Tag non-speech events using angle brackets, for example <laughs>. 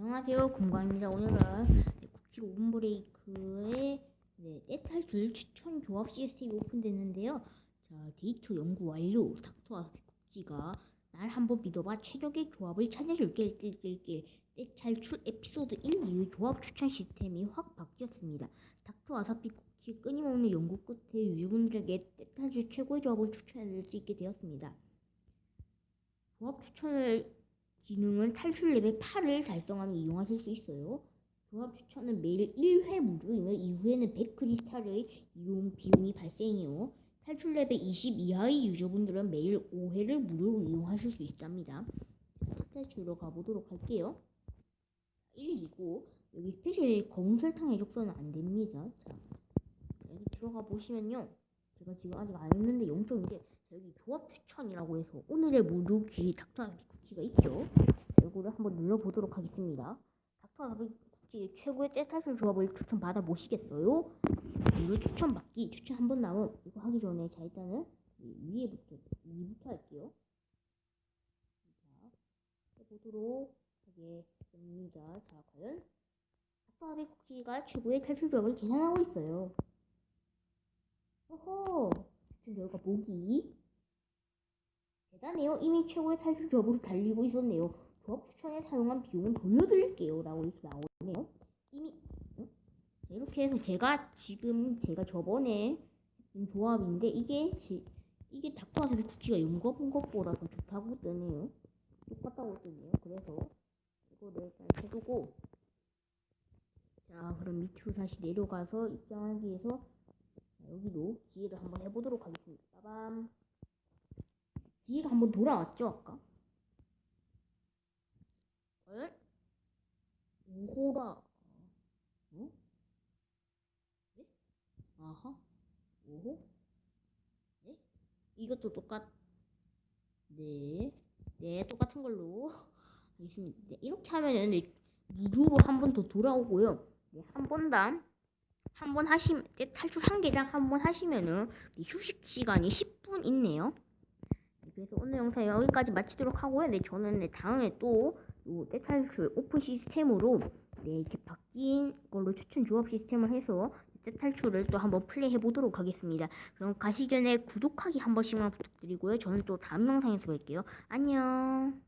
안녕하세요. 공광입니다. 오늘은 네, 쿠키 오븐 브레이크의 네, 떼탈출 추천 조합 시스템이 오픈됐는데요. 자 데이터 연구 완료. 닥터와 쿠키가 날 한번 믿어봐 최적의 조합을 찾아줄게 낄낄낄 떼탈출 에피소드 1 이후 조합 추천 시스템이 확 바뀌었습니다. 닥터 아사피 쿠키 끊임없는 연구 끝에 유저분들에게 떼탈출 최고의 조합을 추천해줄 수 있게 되었습니다. 조합 추천을 기능은 탈출 레벨 8을 달성하면 이용하실 수 있어요. 조합 추천은 매일 1회 무료이며 이후에는 100크리스탈의 이용 비용이 발생해요. 탈출 레벨 20 이하의 유저분들은 매일 5회를 무료로 이용하실 수 있답니다. 탈출로 가보도록 할게요. 1, 2고 여기 스페셜 검은 설탕 해적선은 안 됩니다. 자, 여기 들어가 보시면요. 제가 지금 아직 안 했는데 0.2대 여기 조합 추천이라고 해서 오늘의 무료 귀 닥터 쿠키가 있죠. 이거를 한번 눌러보도록 하겠습니다. 닥터 쿠키 최고의 떼탈출 조합을 추천 받아 보시겠어요? 무료 추천 받기 추천 한 번 나옴 이거 하기 전에 자 일단은 이 위에부터 위부터 할게요. 자 해보도록 하겠습니다. 자 과연 닥터 쿠키가 최고의 탈출 조합을 계산하고 있어요. 호호 지금 결과 보기 대단해요. 이미 최고의 탈출 조합으로 달리고 있었네요. 조합 추천에 사용한 비용은 돌려드릴게요. 라고 이렇게 나오네요. 이미 응? 자, 이렇게 해서 제가 지금 제가 저번에 조합인데 이게 지, 이게 닥터와사비 쿠키가 연거 본 것보다 더 좋다고 뜨네요. 똑같다고 뜨네요. 그래서 이거를 일단 해두고 자 그럼 밑으로 다시 내려가서 입장하기 위해서 자, 여기도 기회를 한번 해보도록 하겠습니다. 빠밤. 기회가 한번 돌아왔죠, 아까? 과연? 오호라. 어? 네? 아하. 오호. 네? 이것도 똑같. 네. 네, 똑같은 걸로 <laughs> 하겠습니다. 네, 이렇게 하면은 네, 무료로 한 번 더 돌아오고요. 네, 한 번당 한 번 하시면 네, 탈출 한 개당 한 번 하시면은 네, 휴식 시간이 10분 있네요. 네, 그래서 오늘 영상 여기까지 마치도록 하고요. 네, 저는 네, 다음에 또요 떼탈출 오픈 시스템으로 네, 이렇게 바뀐 걸로 추천 조합 시스템을 해서 떼탈출을 또 한번 플레이 해 보도록 하겠습니다. 그럼 가시 전에 구독하기 한 번씩만 부탁드리고요. 저는 또 다음 영상에서 뵐게요. 안녕.